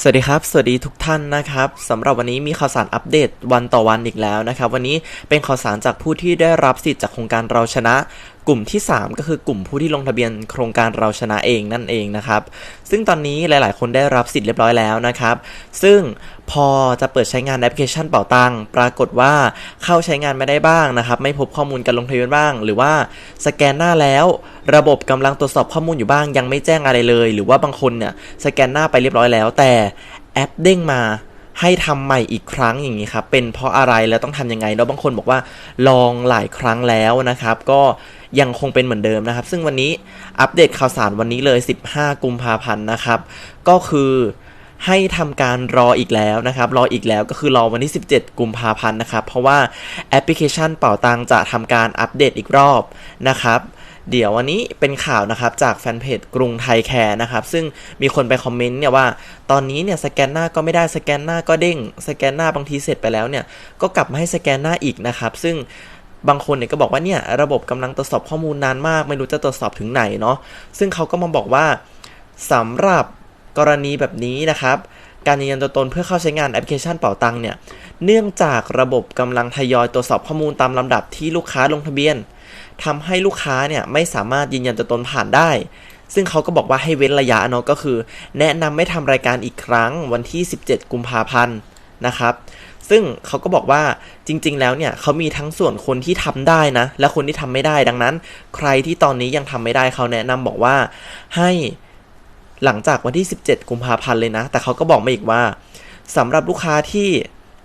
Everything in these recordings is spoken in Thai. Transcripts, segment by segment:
สวัสดีครับ สวัสดีทุกท่านนะครับสำหรับวันนี้มีข่าวสารอัปเดตวันต่อวันอีกแล้วนะครับ วันนี้เป็นข่าวสารจากผู้ที่ได้รับสิทธิ์จากโครงการเราชนะ กลุ่มที่ 3 ก็คือกลุ่มผู้ที่ลงทะเบียนโครงการเราชนะเองนั่นเองนะครับ ซึ่งตอนนี้หลาย ๆ คนได้รับสิทธิ์เรียบร้อยแล้วนะครับ ซึ่งพอจะเปิดใช้งานแอปพลิเคชันเป่าตังปรากฏว่าเข้าใช้งานไม่ได้บ้างนะครับ ไม่พบข้อมูลการลงทะเบียนบ้าง หรือว่าสแกนหน้าแล้ว ระบบกำลังตรวจสอบข้อมูลอยู่บ้าง ยังไม่แจ้งอะไรเลย หรือว่าบางคนเนี่ยสแกนหน้าไปเรียบร้อยแล้ว แต่แอปเด้งมา ให้ทำใหม่อีกครั้งอย่างนี้ครับ เป็นเพราะอะไรแล้วต้องทำยังไงเราบางคนบอกว่าลองหลายครั้งแล้วนะครับ ก็ยังคงเป็นเหมือนเดิมนะครับ ซึ่งวันนี้อัปเดตข่าวสารวันนี้เลย 15 กุมภาพันธ์นะครับ ก็คือ ให้ทำการรออีกแล้วนะครับ รออีกแล้วก็คือรอวันที่ 17 กุมภาพันธ์นะครับ เพราะว่าแอปพลิเคชันเป่าตังจะทำการอัปเดตอีกรอบนะครับเดี๋ยววันนี้เป็นข่าวนะครับจากแฟนเพจกรุงไทยแคร์นะครับ ซึ่งมีคนไปคอมเมนต์เนี่ยว่า ตอนนี้เนี่ยสแกนหน้าก็ไม่ได้สแกนหน้าก็เด้ง สแกนหน้าบางทีเสร็จไปแล้วเนี่ยก็กลับมาให้สแกนหน้าอีกนะครับ ซึ่งบางคนเนี่ยก็บอกว่าเนี่ยระบบกำลังตรวจสอบข้อมูลนานมาก ไม่รู้จะตรวจสอบถึงไหนเนาะซึ่งเขาก็มาบอกว่าสำหรับ กรณีแบบนี้นะครับ การยืนยันตัวตนเพื่อเข้าใช้งานแอปพลิเคชันเป่าตังเนี่ย เนื่องจากระบบกำลังทยอยตรวจสอบข้อมูลตามลำดับที่ลูกค้าลงทะเบียนทำให้ลูกค้าเนี่ยไม่สามารถยืนยันตัวตนผ่านได้ ซึ่งเขาก็บอกว่าให้เว้นระยะเนาะก็คือ แนะนำไม่ทำรายการอีกครั้งวันที่ 17 กุมภาพันธ์นะครับซึ่งเขาก็บอกว่าจริง ๆ แล้วเนี่ยเขามีทั้งส่วนคนที่ทำได้นะ และคนที่ทำไม่ได้ดังนั้น ใครที่ตอนนี้ยังทำไม่ได้เขาแนะนำบอกว่าให้ หลังจากวันที่ 17 กุมภาพันธ์เลยนะ แต่เขาก็บอกมาอีกว่าสำหรับลูกค้าที่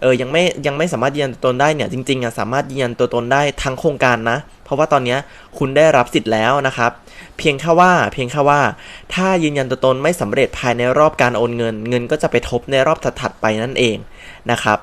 เออยังไม่ยังไม่สามารถยืนยันตัวตนได้เนี่ยจริงๆอะสามารถยืนยันตัวตนได้ทั้งโครงการนะ เพราะว่าตอนนี้คุณได้รับสิทธิ์แล้วนะครับ เพียงแค่ว่าเพียงแค่ว่า ถ้ายืนยันตัวตนไม่สำเร็จภายในรอบการโอนเงิน เงินก็จะไปทบในรอบถัดๆไปนั่นเองนะครับ